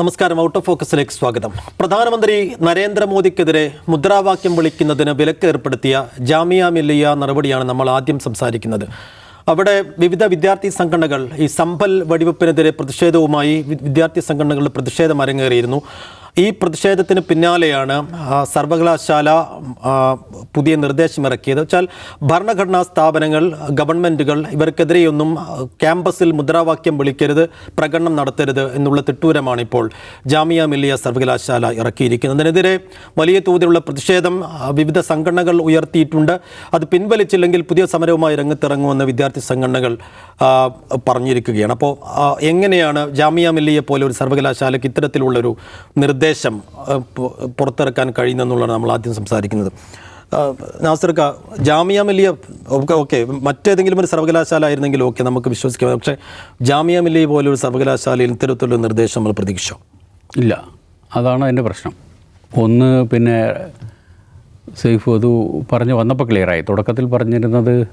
നമസ്കാരം. Out of ഫോക്കസിലേക്ക് സ്വാഗതം. പ്രധാനമന്ത്രി നരേന്ദ്രമോദിക്കെതിരെ മുദ്രാവാക്യം വിളിക്കുന്നതിന് വിലക്ക് ഏർപ്പെടുത്തിയ ജാമിയ മില്ലിയ നടപടിയാണ് നമ്മൾ ആദ്യം സംസാരിക്കുന്നത്. അവിടെ വിവിധ വിദ്യാർത്ഥി സംഘടനകൾ ഈ സമ്പൽ വെടിവെപ്പിനെതിരെ പ്രതിഷേധവുമായി വിദ്യാർത്ഥി സംഘടനകളുടെ പ്രതിഷേധം അരങ്ങേറിയിരുന്നു. ഈ പ്രതിഷേധത്തിന് പിന്നാലെയാണ് സർവകലാശാല പുതിയ നിർദ്ദേശം ഇറക്കിയത്. വെച്ചാൽ ഭരണഘടനാ സ്ഥാപനങ്ങൾ ഗവൺമെന്റുകൾ ഇവർക്കെതിരെയൊന്നും ക്യാമ്പസിൽ മുദ്രാവാക്യം വിളിക്കരുത് പ്രകടനം നടത്തരുത് എന്നുള്ള തിട്ടൂരമാണ് ഇപ്പോൾ ജാമിയ മില്ലിയ സർവകലാശാല ഇറക്കിയിരിക്കുന്നത്. അതിനെതിരെ വലിയ തോതിലുള്ള പ്രതിഷേധം വിവിധ സംഘടനകൾ ഉയർത്തിയിട്ടുണ്ട്. അത് പിൻവലിച്ചില്ലെങ്കിൽ പുതിയ സമരവുമായി രംഗത്തിറങ്ങുമെന്ന് വിദ്യാർത്ഥി സംഘടനകൾ പറഞ്ഞിരിക്കുകയാണ്. അപ്പോൾ എങ്ങനെയാണ് ജാമിയ മില്ലിയെ പോലെ ഒരു സർവകലാശാലയ്ക്ക് ഇത്തരത്തിലുള്ളൊരു നിർദ്ദേശം പു- പുറത്തിറക്കാൻ കഴിയുന്നെന്നുള്ളതാണ് നമ്മൾ ആദ്യം സംസാരിക്കുന്നത്. നാസർക്ക ജാമിയ മില്ലിയ ഓക്കെ ഓക്കെ മറ്റേതെങ്കിലും ഒരു സർവകലാശാല ആയിരുന്നെങ്കിൽ ഓക്കെ നമുക്ക് വിശ്വസിക്കാം. പക്ഷേ ജാമിയ മില്ലിയ പോലെ ഒരു സർവകലാശാലയിൽ ഇത്തരത്തിലുള്ള നിർദ്ദേശം നമ്മൾ പ്രതീക്ഷിച്ചോ? ഇല്ല. അതാണ് അതിന്റെ പ്രശ്നം. ഒന്ന് പിന്നെ സേഫ് അത് പറഞ്ഞ് വന്നപ്പോൾ ക്ലിയറായി. തുടക്കത്തിൽ പറഞ്ഞിരുന്നത്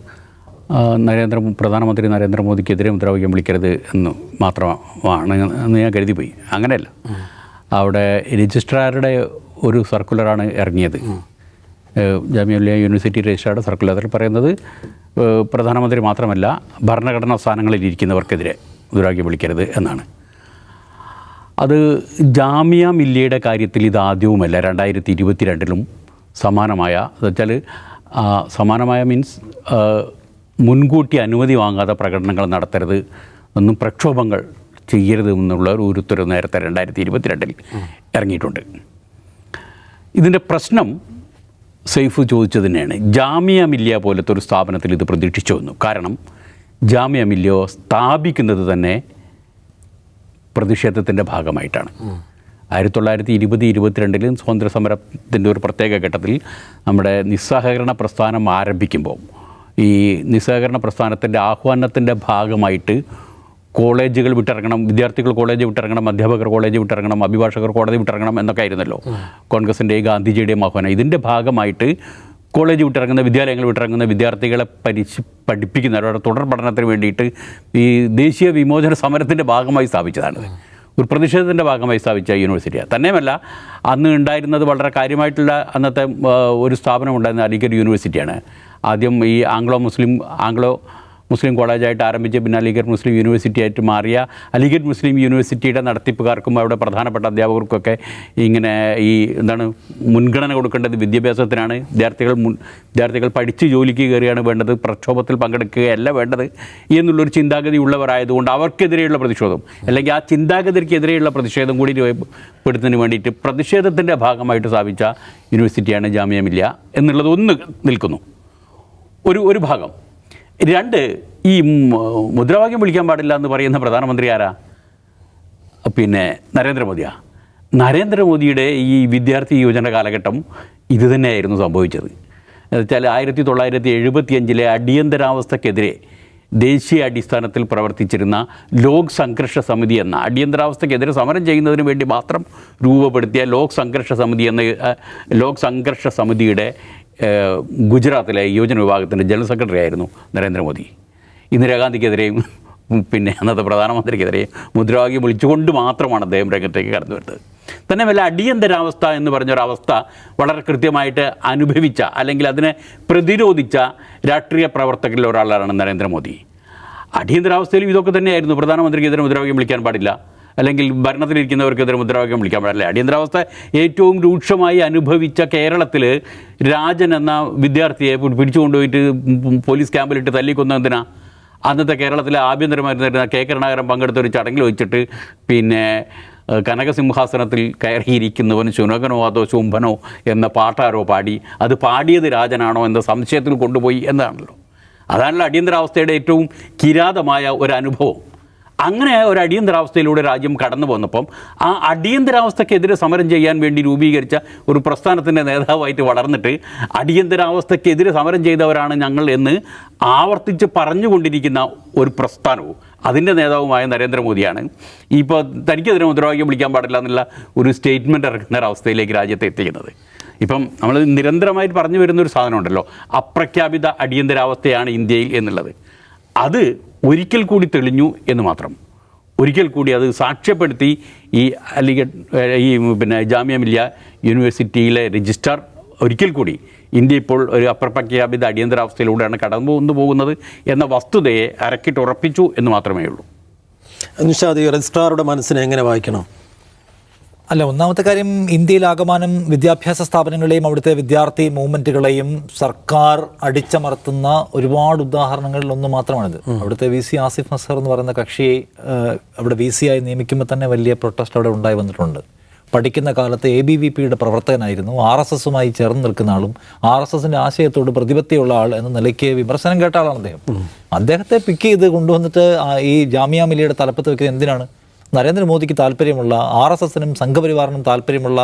നരേന്ദ്ര പ്രധാനമന്ത്രി നരേന്ദ്രമോദിക്കെതിരെ മുദ്രാവാക്യം വിളിക്കരുത് എന്ന് മാത്രമാണ് എന്ന് ഞാൻ കരുതിപ്പോയി. അങ്ങനെയല്ല. അവിടെ രജിസ്ട്രാറുടെ ഒരു സർക്കുലറാണ് ഇറങ്ങിയത്. ജാമ്യ യൂണിവേഴ്സിറ്റി രജിസ്ട്രാറുടെ സർക്കുലറിൽ പറയുന്നത് പ്രധാനമന്ത്രി മാത്രമല്ല ഭരണഘടനാ സ്ഥാനങ്ങളിൽ ഇരിക്കുന്നവർക്കെതിരെ ദുരാഗ്യം വിളിക്കരുത് എന്നാണ്. അത് ജാമ്യ മില്ലിയുടെ കാര്യത്തിൽ ഇത് ആദ്യവുമല്ല. രണ്ടായിരത്തി ഇരുപത്തിരണ്ടിലും സമാനമായ എന്നുവെച്ചാൽ സമാനമായ മീൻസ് മുൻകൂട്ടി അനുമതി വാങ്ങാതെ പ്രകടനങ്ങൾ നടത്തരുത് എന്നും പ്രക്ഷോഭങ്ങൾ ചെയ്യരുത് എന്നുള്ള ഒരു ഉത്തരവ് നേരത്തെ രണ്ടായിരത്തി ഇരുപത്തിരണ്ടിൽ ഇറങ്ങിയിട്ടുണ്ട്. ഇതിന്റെ പ്രശ്നം സെയ്ഫ് ചോദിച്ചത് തന്നെയാണ്. ജാമിയ മില്യ പോലത്തെ ഒരു സ്ഥാപനത്തിൽ ഇത് പ്രതീക്ഷിച്ചു വന്നു. കാരണം ജാമിയ മില്യ സ്ഥാപിക്കുന്നത് തന്നെ പ്രതിഷേധത്തിന്റെ ഭാഗമായിട്ടാണ്. ആയിരത്തി തൊള്ളായിരത്തി ഇരുപത് ഇരുപത്തിരണ്ടിൽ സ്വാതന്ത്ര്യ സമരത്തിന്റെ ഒരു പ്രത്യേക ഘട്ടത്തിൽ നമ്മുടെ നിസ്സഹകരണ പ്രസ്ഥാനം ആരംഭിക്കുമ്പോൾ ഈ നിസ്സഹകരണ പ്രസ്ഥാനത്തിന്റെ ആഹ്വാനത്തിന്റെ ഭാഗമായിട്ട് കോളേജുകൾ വിട്ടിറങ്ങണം വിദ്യാർത്ഥികൾ കോളേജ് വിട്ടിറങ്ങണം അധ്യാപകർ കോളേജ് വിട്ടിറങ്ങണം അഭിഭാഷകർ കോടതി വിട്ടിറങ്ങണം എന്നൊക്കെ ആയിരുന്നല്ലോ. കോൺഗ്രസിന്റെയും ഗാന്ധിജിയുടെയും ആഹ്വാനം. ഇതിന്റെ ഭാഗമായിട്ട് കോളേജ് വിട്ടിറങ്ങുന്ന വിദ്യാലയങ്ങൾ വിട്ടിറങ്ങുന്ന വിദ്യാർത്ഥികളെ പരിശി പഠിപ്പിക്കുന്ന അവരുടെ തുടർ പഠനത്തിന് വേണ്ടിയിട്ട് ഈ ദേശീയ വിമോചന സമരത്തിന്റെ ഭാഗമായി സ്ഥാപിച്ചതാണ് ഒരു പ്രതിഷേധത്തിന്റെ ഭാഗമായി സ്ഥാപിച്ച യൂണിവേഴ്സിറ്റിയാണ് തന്നെയുമല്ല അന്ന് ഉണ്ടായിരുന്നത് വളരെ കാര്യമായിട്ടുള്ള അന്നത്തെ ഒരു സ്ഥാപനം ഉണ്ടായിരുന്ന അലിഗഡ് യൂണിവേഴ്സിറ്റിയാണ്. ആദ്യം ഈ ആംഗ്ലോ മുസ്ലിം ആംഗ്ലോ മുസ്ലിം കോളേജായിട്ട് ആരംഭിച്ച് പിന്നെ അലിഗഡ് മുസ്ലിം യൂണിവേഴ്സിറ്റി ആയിട്ട് മാറിയ അലിഗഡ് മുസ്ലിം യൂണിവേഴ്സിറ്റിയുടെ നടത്തിപ്പുകാർക്കും അവിടെ പ്രധാനപ്പെട്ട അധ്യാപകർക്കൊക്കെ ഇങ്ങനെ ഈ എന്താണ് മുൻഗണന കൊടുക്കേണ്ടത് വിദ്യാഭ്യാസത്തിനാണ്. വിദ്യാർത്ഥികൾ മുൻ വിദ്യാർത്ഥികൾ പഠിച്ച് ജോലിക്ക് കയറിയാണ് വേണ്ടത്. പ്രക്ഷോഭത്തിൽ പങ്കെടുക്കുകയല്ല വേണ്ടത് എന്നുള്ളൊരു ചിന്താഗതി ഉള്ളവരായതുകൊണ്ട് അവർക്കെതിരെയുള്ള പ്രതിഷേധം അല്ലെങ്കിൽ ആ ചിന്താഗതിക്കെതിരെയുള്ള പ്രതിഷേധം കൂടി രൂപപ്പെടുത്തുന്നതിന് വേണ്ടിയിട്ട് പ്രതിഷേധത്തിന്റെ ഭാഗമായിട്ട് സ്ഥാപിച്ച യൂണിവേഴ്സിറ്റിയാണ് ജാമ്യ മില്ലിയ എന്നുള്ളത് ഒന്ന് നിൽക്കുന്നു. ഒരു ഒരു ഭാഗം. രണ്ട് ഈ മുദ്രാവാക്യം വിളിക്കാൻ പാടില്ല എന്ന് പറയുന്ന പ്രധാനമന്ത്രി ആരാ? പിന്നെ നരേന്ദ്രമോദിയാ. നരേന്ദ്രമോദിയുടെ ഈ വിദ്യാർത്ഥി യുവജന കാലഘട്ടം ഇത് തന്നെയായിരുന്നു സംഭവിച്ചത്. എന്നുവെച്ചാൽ ആയിരത്തി തൊള്ളായിരത്തി എഴുപത്തിയഞ്ചിലെ അടിയന്തരാവസ്ഥക്കെതിരെ ദേശീയ അടിസ്ഥാനത്തിൽ പ്രവർത്തിച്ചിരുന്ന ലോക് സംഘർഷ സമിതി എന്ന അടിയന്തരാവസ്ഥക്കെതിരെ സമരം ചെയ്യുന്നതിന് വേണ്ടി മാത്രം രൂപപ്പെടുത്തിയ ലോക് സംഘർഷ സമിതി എന്ന ലോക് സംഘർഷ സമിതിയുടെ ഗുജറാത്തിലെ യുവജന വിഭാഗത്തിന്റെ ജനറൽ സെക്രട്ടറി ആയിരുന്നു നരേന്ദ്രമോദി. ഇന്ദിരാഗാന്ധിക്കെതിരെയും പിന്നെ അന്നത്തെ പ്രധാനമന്ത്രിക്കെതിരെയും മുദ്രാവാക്യം വിളിച്ചുകൊണ്ട് മാത്രമാണ് അദ്ദേഹം രംഗത്തേക്ക് കടന്നു വരുന്നത്. തന്നെ വല്ല അടിയന്തരാവസ്ഥ എന്ന് പറഞ്ഞൊരവസ്ഥ വളരെ കൃത്യമായിട്ട് അനുഭവിച്ച അല്ലെങ്കിൽ അതിനെ പ്രതിരോധിച്ച രാഷ്ട്രീയ പ്രവർത്തകരിൽ ഒരാളാണ് നരേന്ദ്രമോദി. അടിയന്തരാവസ്ഥയിലും ഇതൊക്കെ തന്നെയായിരുന്നു. പ്രധാനമന്ത്രിക്കെതിരെ മുദ്രാവാക്യം വിളിക്കാൻ പാടില്ല. അല്ലെങ്കിൽ ഭരണത്തിലിരിക്കുന്നവർക്കെതിരെ മുദ്രാവാക്യം വിളിക്കാൻ പാടില്ല. അടിയന്തരാവസ്ഥ ഏറ്റവും രൂക്ഷമായി അനുഭവിച്ച കേരളത്തിൽ രാജൻ എന്ന വിദ്യാർത്ഥിയെ പിടിച്ചുകൊണ്ടുപോയിട്ട് പോലീസ് ക്യാമ്പിലിട്ട് തല്ലിക്കൊന്നതിനാ അന്നത്തെ കേരളത്തിലെ ആഭ്യന്തരമായിരുന്ന കെ കരുണാകരൻ പങ്കെടുത്ത ഒരു ചടങ്ങിൽ വെച്ചിട്ട് പിന്നെ കനകസിംഹാസനത്തിൽ കയറിയിരിക്കുന്നവൻ ശുനകനോ അതോ ശുംഭനോ എന്ന പാട്ടാരോ പാടി അത് പാടിയത് രാജനാണോ എന്ന സംശയത്തിൽ കൊണ്ടുപോയി എന്നാണല്ലോ അതാണല്ലോ അടിയന്തരാവസ്ഥയുടെ ഏറ്റവും കിരാതമായ ഒരു അനുഭവം. അങ്ങനെ ഒരു അടിയന്തരാവസ്ഥയിലൂടെ രാജ്യം കടന്നു പോന്നപ്പം ആ അടിയന്തരാവസ്ഥക്കെതിരെ സമരം ചെയ്യാൻ വേണ്ടി രൂപീകരിച്ച ഒരു പ്രസ്ഥാനത്തിന്റെ നേതാവായിട്ട് വളർന്നിട്ട് അടിയന്തരാവസ്ഥക്കെതിരെ സമരം ചെയ്തവരാണ് ഞങ്ങൾ എന്ന് ആവർത്തിച്ച് പറഞ്ഞുകൊണ്ടിരിക്കുന്ന ഒരു പ്രസ്ഥാനവും അതിന്റെ നേതാവുമായ നരേന്ദ്രമോദിയാണ്. ഇപ്പോൾ തനിക്കെതിരെ മുദ്രാവാക്യം വിളിക്കാൻ പാടില്ല എന്നുള്ള ഒരു സ്റ്റേറ്റ്മെന്റ് ഇറക്കുന്ന ഒരവസ്ഥയിലേക്ക് രാജ്യത്തെ എത്തിക്കുന്നത്. ഇപ്പം നമ്മൾ നിരന്തരമായിട്ട് പറഞ്ഞു വരുന്ന ഒരു സാധനമുണ്ടല്ലോ അപ്രഖ്യാപിത അടിയന്തരാവസ്ഥയാണ് ഇന്ത്യയിൽ എന്നുള്ളത്. അത് ഒരിക്കൽ കൂടി തെളിഞ്ഞു എന്ന് മാത്രം. ഒരിക്കൽ കൂടി അത് സാക്ഷ്യപ്പെടുത്തി ഈ അലിഗഡ് ഈ പിന്നെ ജാമ്യ മില്യ യൂണിവേഴ്സിറ്റിയിലെ രജിസ്ട്രാർ ഒരിക്കൽ കൂടി ഇന്ത്യ ഇപ്പോൾ ഒരു അപ്രപ്രഖ്യാപിത അടിയന്തരാവസ്ഥയിലൂടെയാണ് കടന്നു കൊണ്ടു പോകുന്നത് എന്ന വസ്തുതയെ അരക്കിട്ടുറപ്പിച്ചു എന്ന് മാത്രമേ ഉള്ളൂ. നിഷാദ് രജിസ്ട്രാറുടെ മനസ്സിനെ എങ്ങനെ വായിക്കണം? അല്ല ഒന്നാമത്തെ കാര്യം ഇന്ത്യയിൽ ആകമാനം വിദ്യാഭ്യാസ സ്ഥാപനങ്ങളെയും അവിടുത്തെ വിദ്യാർത്ഥി മൂവ്മെന്റുകളെയും സർക്കാർ അടിച്ചമർത്തുന്ന ഒരുപാട് ഉദാഹരണങ്ങളിൽ ഒന്ന് മാത്രമാണിത്. അവിടുത്തെ വി സി ആസിഫ് നസർ എന്ന് പറയുന്ന കക്ഷിയെ അവിടെ വി സി ആയി നിയമിക്കുമ്പോൾ തന്നെ വലിയ പ്രൊട്ടസ്റ്റ് അവിടെ ഉണ്ടായി വന്നിട്ടുണ്ട്. പഠിക്കുന്ന കാലത്ത് എ ബി വി പിയുടെ പ്രവർത്തകനായിരുന്നു. ആർ എസ് എസുമായി ചേർന്ന് നിൽക്കുന്ന ആളും ആർ എസ് എസിന്റെ ആശയത്തോട് പ്രതിപത്തിയുള്ള ആൾ എന്ന നിലയ്ക്ക് വിമർശനം കേട്ട ആളാണ് അദ്ദേഹം. അദ്ദേഹത്തെ പിക്ക് ചെയ്ത് കൊണ്ടുവന്നിട്ട് ഈ ജാമിയ മില്ലിയുടെ തലപ്പത്ത് വെക്കുന്നത് എന്തിനാണ്? നരേന്ദ്രമോദിക്ക് താല്പര്യമുള്ള ആർ എസ് എസിനും സംഘപരിവാറിനും താല്പര്യമുള്ള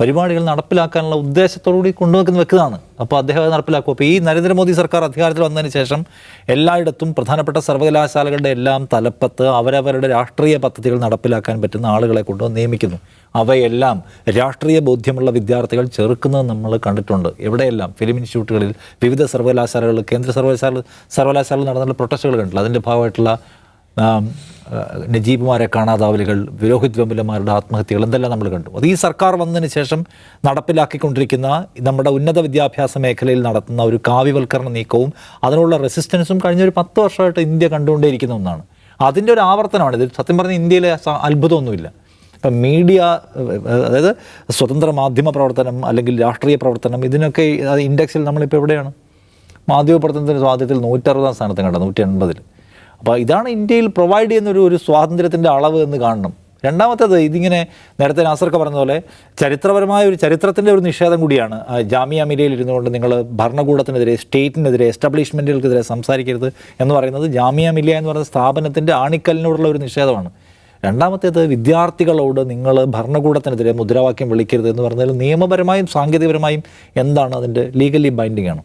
പരിപാടികൾ നടപ്പിലാക്കാനുള്ള ഉദ്ദേശത്തോടുകൂടി കൊണ്ടുവെക്കുന്ന വെക്കുന്നതാണ് അപ്പോൾ അദ്ദേഹം അത് നടപ്പിലാക്കും. അപ്പോൾ ഈ നരേന്ദ്രമോദി സർക്കാർ അധികാരത്തിൽ വന്നതിന് ശേഷം എല്ലായിടത്തും പ്രധാനപ്പെട്ട സർവകലാശാലകളുടെ എല്ലാം തലപ്പത്ത് അവരവരുടെ രാഷ്ട്രീയ പദ്ധതികൾ നടപ്പിലാക്കാൻ പറ്റുന്ന ആളുകളെ കൊണ്ടുവന്ന് നിയമിക്കുന്നു. അവയെല്ലാം രാഷ്ട്രീയ ബോധ്യമുള്ള വിദ്യാർത്ഥികൾ ചെറുക്കുന്നത് നമ്മൾ കണ്ടിട്ടുണ്ട്. എവിടെയെല്ലാം ഫിലിം ഇൻസ്റ്റിറ്റ്യൂട്ടുകളിൽ വിവിധ സർവകലാശാലകളിൽ കേന്ദ്ര സർവകലാശാല സർവകലാശാലയിൽ നടന്നുള്ള പ്രൊട്ടസ്റ്റുകൾ കണ്ടില്ല അതിന്റെ ഭാഗമായിട്ടുള്ള നജീബുമാരെ കാണാതാവലുകൾ വിരോഹിത് വെമ്പലമാരുടെ ആത്മഹത്യകൾ എന്തെല്ലാം നമ്മൾ കണ്ടു? അത് ഈ സർക്കാർ വന്നതിന് ശേഷം നടപ്പിലാക്കിക്കൊണ്ടിരിക്കുന്ന നമ്മുടെ ഉന്നത വിദ്യാഭ്യാസ മേഖലയിൽ നടത്തുന്ന ഒരു കാവ്യവൽക്കരണ നീക്കവും അതിനുള്ള റെസിസ്റ്റൻസും കഴിഞ്ഞ ഒരു പത്ത് വർഷമായിട്ട് ഇന്ത്യ കണ്ടുകൊണ്ടേയിരിക്കുന്ന ഒന്നാണ്. അതിന്റെ ഒരു ആവർത്തനമാണ്. ഇത് സത്യം പറഞ്ഞാൽ ഇന്ത്യയിലെ അത്ഭുതമൊന്നുമില്ല. ഇപ്പം മീഡിയ അതായത് സ്വതന്ത്ര മാധ്യമ പ്രവർത്തനം അല്ലെങ്കിൽ രാഷ്ട്രീയ പ്രവർത്തനം ഇതിനൊക്കെ ഇൻഡെക്സിൽ നമ്മളിപ്പോൾ എവിടെയാണ്? മാധ്യമ പ്രവർത്തനത്തിന്റെ സ്വാധീനത്തിൽ നൂറ്ററുപതാം സ്ഥാനത്ത് കണ്ടത് നൂറ്റി എൺപതിൽ അപ്പോൾ ഇതാണ് ഇന്ത്യയിൽ പ്രൊവൈഡ് ചെയ്യുന്ന ഒരു സ്വാതന്ത്ര്യത്തിന്റെ അളവ് എന്ന് കാണണം. രണ്ടാമത്തേത് ഇതിങ്ങനെ നേരത്തെ നാസർക്ക് പറഞ്ഞ പോലെ ചരിത്രപരമായ ഒരു ചരിത്രത്തിന്റെ ഒരു നിഷേധം കൂടിയാണ്. ജാമ്യ ജാമിയ മിലയിൽ ഇരുന്നുകൊണ്ട് നിങ്ങൾ ഭരണകൂടത്തിനെതിരെ സ്റ്റേറ്റിനെതിരെ എസ്റ്റാബ്ലിഷ്മെന്റുകൾക്കെതിരെ സംസാരിക്കരുത് എന്ന് പറയുന്നത് ജാമ്യ മില്ല എന്ന് പറയുന്ന സ്ഥാപനത്തിന്റെ ആണിക്കലിനോടുള്ള ഒരു നിഷേധമാണ്. രണ്ടാമത്തേത് വിദ്യാർത്ഥികളോട് നിങ്ങൾ ഭരണകൂടത്തിനെതിരെ മുദ്രാവാക്യം വിളിക്കരുത് എന്ന് പറഞ്ഞാൽ നിയമപരമായും സാങ്കേതികപരമായും എന്താണ് അതിന്റെ ലീഗലി ബൈൻഡിങ് ആണ്.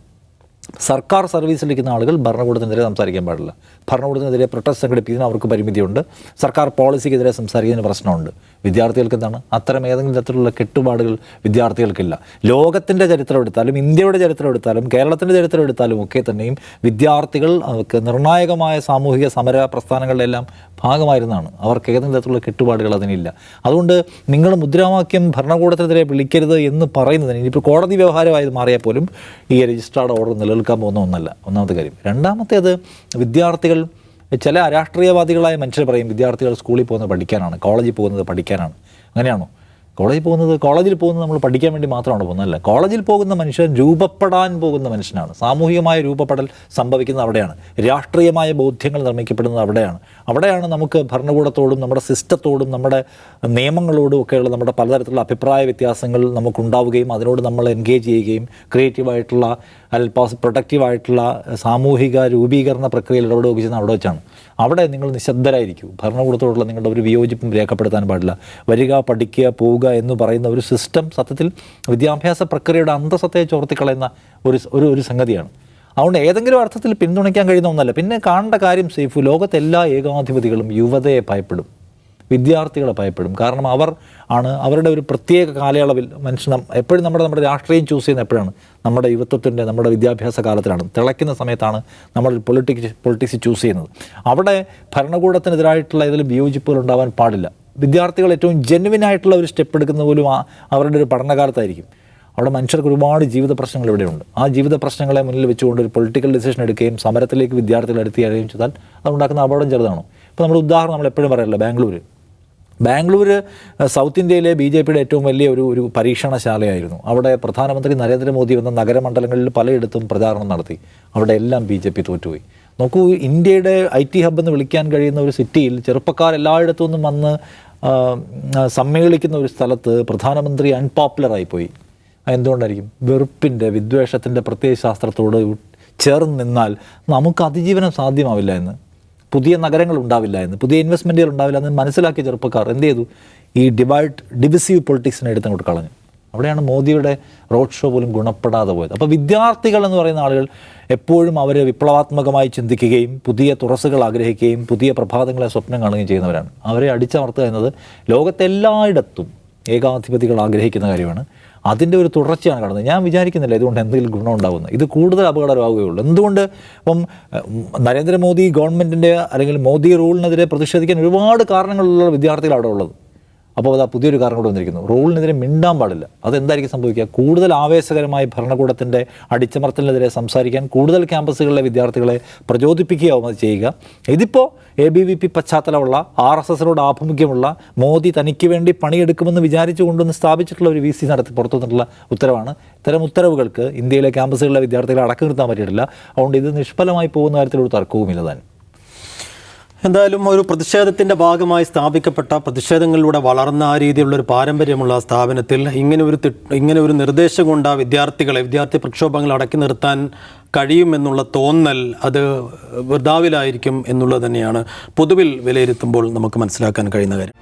സർക്കാർ സർവീസിലിരിക്കുന്ന ആളുകൾ ഭരണകൂടത്തിനെതിരെ സംസാരിക്കാൻ പാടില്ല. ഭരണകൂടത്തിനെതിരെ പ്രൊട്ടസ്റ്റ് സംഘടിപ്പിക്കുന്നതിന് അവർക്ക് പരിമിതിയുണ്ട്. സർക്കാർ പോളിസിക്കെതിരെ സംസാരിക്കുന്നതിന് പ്രശ്നമുണ്ട്. വിദ്യാർത്ഥികൾക്ക് എന്താണ്? അത്തരം ഏതെങ്കിലും തരത്തിലുള്ള കെട്ടുപാടുകൾ വിദ്യാർത്ഥികൾക്കില്ല. ലോകത്തിന്റെ ചരിത്രം എടുത്താലും ഇന്ത്യയുടെ ചരിത്രം എടുത്താലും കേരളത്തിന്റെ ചരിത്രം എടുത്താലും ഒക്കെ തന്നെയും വിദ്യാർത്ഥികൾ അവർക്ക് നിർണായകമായ സാമൂഹിക സമര പ്രസ്ഥാനങ്ങളിലെല്ലാം ഭാഗമായിരുന്നതാണ് അവർക്ക് ഏതെങ്കിലും തരത്തിലുള്ള കെട്ടുപാടുകൾ അതിനില്ല. അതുകൊണ്ട് നിങ്ങൾ മുദ്രാവാക്യം ഭരണകൂടത്തിനെതിരെ വിളിക്കരുത് എന്ന് പറയുന്നതിന് ഇനിയിപ്പോൾ കോടതി വ്യവഹാരമായി മാറിയാൽ പോലും ഈ രജിസ്ട്രാർഡ് ഓർഡർ നിലനിൽക്കാൻ പോകുന്ന ഒന്നല്ല. ഒന്നാമത്തെ കാര്യം. രണ്ടാമത്തേത് വിദ്യാർത്ഥികൾ ചില രാഷ്ട്രീയവാദികളായ മനുഷ്യർ പറയും വിദ്യാർത്ഥികൾ സ്കൂളിൽ പോകുന്നത് പഠിക്കാനാണ് കോളേജിൽ പോകുന്നത് പഠിക്കാനാണ്. അങ്ങനെയാണോ? കോളേജിൽ പോകുന്നത് കോളേജിൽ പോകുന്നത് നമ്മൾ പഠിക്കാൻ വേണ്ടി മാത്രമാണ് പോകുന്നതല്ല കോളേജിൽ പോകുന്ന മനുഷ്യൻ രൂപപ്പെടാൻ പോകുന്ന മനുഷ്യനാണ്. സാമൂഹികമായ രൂപപ്പെടൽ സംഭവിക്കുന്നത് അവിടെയാണ്. രാഷ്ട്രീയമായ ബോധ്യങ്ങൾ നിർമ്മിക്കപ്പെടുന്നത് അവിടെയാണ്. അവിടെയാണ് നമുക്ക് ഭരണകൂടത്തോടും നമ്മുടെ സിസ്റ്റത്തോടും നമ്മുടെ നിയമങ്ങളോടും ഒക്കെയുള്ള നമ്മുടെ പലതരത്തിലുള്ള അഭിപ്രായ വ്യത്യാസങ്ങൾ നമുക്കുണ്ടാവുകയും അതിനോട് നമ്മൾ എൻഗേജ് ചെയ്യുകയും ക്രിയേറ്റീവായിട്ടുള്ള അല്ലെങ്കിൽ പോസ് പ്രൊഡക്റ്റീവായിട്ടുള്ള സാമൂഹിക രൂപീകരണ പ്രക്രിയയിൽ ഇടപെടുകയൊക്കെ ചെയ്യുന്ന അവിടെ വെച്ചാണ്. അവിടെ നിങ്ങൾ നിശബ്ദരായിരിക്കും. ഭരണകൂടത്തോടുള്ള നിങ്ങളുടെ ഒരു വിയോജിപ്പും രേഖപ്പെടുത്താൻ പാടില്ല. വരിക പഠിക്കുക പോവുക എന്ന് പറയുന്ന ഒരു സിസ്റ്റം സത്യത്തിൽ വിദ്യാഭ്യാസ പ്രക്രിയയുടെ അന്തസത്തയെ ചോർത്തിക്കളയുന്ന ഒരു ഒരു ഒരു സംഗതിയാണ്. അതുകൊണ്ട് ഏതെങ്കിലും അർത്ഥത്തിൽ പിന്തുണയ്ക്കാൻ കഴിയുന്ന ഒന്നല്ല. പിന്നെ കാണേണ്ട കാര്യം സേഫ് ലോകത്തെ എല്ലാ ഏകാധിപതികളും യുവതയെ ഭയപ്പെടും. വിദ്യാർത്ഥികളെ ഭയപ്പെടും. കാരണം അവർ ആണ് അവരുടെ ഒരു പ്രത്യേക കാലയളവിൽ മനുഷ്യൻ എപ്പോഴും നമ്മുടെ നമ്മുടെ രാഷ്ട്രീയം ചൂസ് ചെയ്യുന്ന എപ്പോഴാണ്? നമ്മുടെ യുവത്വത്തിന്റെ നമ്മുടെ വിദ്യാഭ്യാസ കാലത്തിലാണ്. തിളയ്ക്കുന്ന സമയത്താണ് നമ്മൾ പൊളിറ്റിക്സ് പൊളിറ്റിക്സ് ചൂസ് ചെയ്യുന്നത്. അവിടെ ഭരണകൂടത്തിനെതിരായിട്ടുള്ള ഏതെങ്കിലും വിയോജിപ്പുകൾ ഉണ്ടാവാൻ പാടില്ല. വിദ്യാർത്ഥികൾ ഏറ്റവും ജെന്വിൻ ആയിട്ടുള്ള ഒരു സ്റ്റെപ്പ് എടുക്കുന്ന പോലും അവരുടെ ഒരു പഠനകാലത്തായിരിക്കും. അവിടെ മനുഷ്യർക്ക് ഒരുപാട് ജീവിത പ്രശ്നങ്ങൾ ഇവിടെയുണ്ട് ആ ജീവിത പ്രശ്നങ്ങളെ മുന്നിൽ വെച്ചുകൊണ്ട് ഒരു പൊളിറ്റിക്കൽ ഡിസിഷൻ എടുക്കുകയും സമരത്തിലേക്ക് വിദ്യാർത്ഥികൾ എടുത്തുകയും ചെയ്താൽ അതുണ്ടാക്കുന്ന അപകടം ചെറുതാണ്? ഇപ്പോൾ നമ്മുടെ ഉദാഹരണം നമ്മൾ എപ്പോഴും പറയാറില്ല ബാംഗ്ലൂർ ബാംഗ്ലൂർ സൗത്ത് ഇന്ത്യയിലെ ബി ജെ പിയുടെ ഏറ്റവും വലിയ ഒരു ഒരു പരീക്ഷണശാലയായിരുന്നു. അവിടെ പ്രധാനമന്ത്രി നരേന്ദ്രമോദി വന്ന നഗരമണ്ഡലങ്ങളിൽ പലയിടത്തും പ്രചാരണം നടത്തി. അവിടെ എല്ലാം ബി ജെ പി തോറ്റുപോയി. നോക്കൂ ഇന്ത്യയുടെ ഐ ടി ഹബ് എന്ന് വിളിക്കാൻ കഴിയുന്ന ഒരു സിറ്റിയിൽ ചെറുപ്പക്കാർ എല്ലായിടത്തു നിന്നും വന്ന് സമ്മേളിക്കുന്ന ഒരു സ്ഥലത്ത് പ്രധാനമന്ത്രി അൺപോപ്പുലറായി പോയി എന്തുകൊണ്ടായിരിക്കും? വെറുപ്പിന്റെ വിദ്വേഷത്തിന്റെ പ്രത്യയശാസ്ത്രത്തോട് ചേർന്ന് നിന്നാൽ നമുക്ക് അതിജീവനം സാധ്യമാവില്ല എന്ന്. പുതിയ നഗരങ്ങൾ ഉണ്ടാവില്ല എന്ന്. പുതിയ ഇൻവെസ്റ്റ്മെന്റുകൾ ഉണ്ടാവില്ല എന്ന് മനസ്സിലാക്കിയ ചെറുപ്പക്കാർ എന്ത് ചെയ്തു? ഈ ഡിവൈഡ് ഡിവിസീവ് പൊളിറ്റിക്സിനെ എടുത്തങ്ങോട്ട് കളഞ്ഞു. അവിടെയാണ് മോദിയുടെ റോഡ് ഷോ പോലും ഗുണപ്പെടാതെ പോയത്. അപ്പോൾ വിദ്യാർത്ഥികൾ എന്ന് പറയുന്ന ആളുകൾ എപ്പോഴും അവർ വിപ്ലവാത്മകമായി ചിന്തിക്കുകയും പുതിയ തുറസ്സുകൾ ആഗ്രഹിക്കുകയും പുതിയ പ്രഭാതങ്ങളെ സ്വപ്നം കാണുകയും ചെയ്യുന്നവരാണ്. അവരെ അടിച്ചമർത്തുക എന്നത് ലോകത്തെല്ലായിടത്തും ഏകാധിപതികൾ ആഗ്രഹിക്കുന്ന കാര്യമാണ്. അതിന്റെ ഒരു തുടർച്ചയാണ് കടന്നത്. ഞാൻ വിചാരിക്കുന്നില്ല ഇതുകൊണ്ട് എന്തെങ്കിലും ഗുണം ഉണ്ടാകുന്നത് ഇത് കൂടുതൽ അപകടമാവുകയുള്ളൂ എന്തുകൊണ്ട് ഇപ്പം നരേന്ദ്രമോദി ഗവൺമെന്റിന്റെ അല്ലെങ്കിൽ മോദി റൂളിനെതിരെ പ്രതിഷേധിക്കാൻ ഒരുപാട് കാരണങ്ങളുള്ള വിദ്യാർത്ഥികൾ അവിടെ ഉള്ളത്. അപ്പോൾ അതാ പുതിയൊരു കാരണം കൂടെ വന്നിരിക്കുന്നു. റൂളിനെതിരെ മിണ്ടാൻ പാടില്ല. അതെന്തായിരിക്കും സംഭവിക്കുക? കൂടുതൽ ആവേശകരമായി ഭരണകൂടത്തിന്റെ അടിച്ചമർത്തലിനെതിരെ സംസാരിക്കാൻ കൂടുതൽ ക്യാമ്പസുകളിലെ വിദ്യാർത്ഥികളെ പ്രചോദിപ്പിക്കുകയാവും അത് ചെയ്യുക. ഇതിപ്പോൾ എ ബി വി പി പശ്ചാത്തലമുള്ള ആർ എസ് എസിനോട് ആഭിമുഖ്യമുള്ള മോദി തനിക്ക് വേണ്ടി പണിയെടുക്കുമെന്ന് വിചാരിച്ചു കൊണ്ടുവന്ന് സ്ഥാപിച്ചിട്ടുള്ള ഒരു വി സി നടത്തി പുറത്തു നിന്നിട്ടുള്ള ഉത്തരവാണ്. ഇത്തരം ഉത്തരവുകൾക്ക് ഇന്ത്യയിലെ ക്യാമ്പസുകളിലെ വിദ്യാർത്ഥികളെ അടക്കം നിർത്താൻ പറ്റിയിട്ടില്ല. അതുകൊണ്ട് ഇത് നിഷ്ഫലമായി പോകുന്ന കാര്യത്തിലൊരു തർക്കവുമില്ല താനും എന്തായാലും ഒരു പ്രതിഷേധത്തിന്റെ ഭാഗമായി സ്ഥാപിക്കപ്പെട്ട പ്രതിഷേധങ്ങളിലൂടെ വളർന്ന ആ രീതിയിലുള്ള ഒരു പാരമ്പര്യമുള്ള സ്ഥാപനത്തിൽ ഇങ്ങനെ ഒരു ഇങ്ങനെ ഒരു നിർദ്ദേശം കൊണ്ട് വിദ്യാർത്ഥികളെ വിദ്യാർത്ഥി പ്രക്ഷോഭങ്ങൾ അടക്കി നിർത്താൻ കഴിയുമെന്നുള്ള തോന്നൽ അത് വൃതാവിലായിരിക്കും എന്നുള്ളത് തന്നെയാണ്. പൊതുവിൽ വിലയിരുത്തുമ്പോൾ നമുക്ക് മനസ്സിലാക്കാൻ കഴിയുന്ന കാര്യം.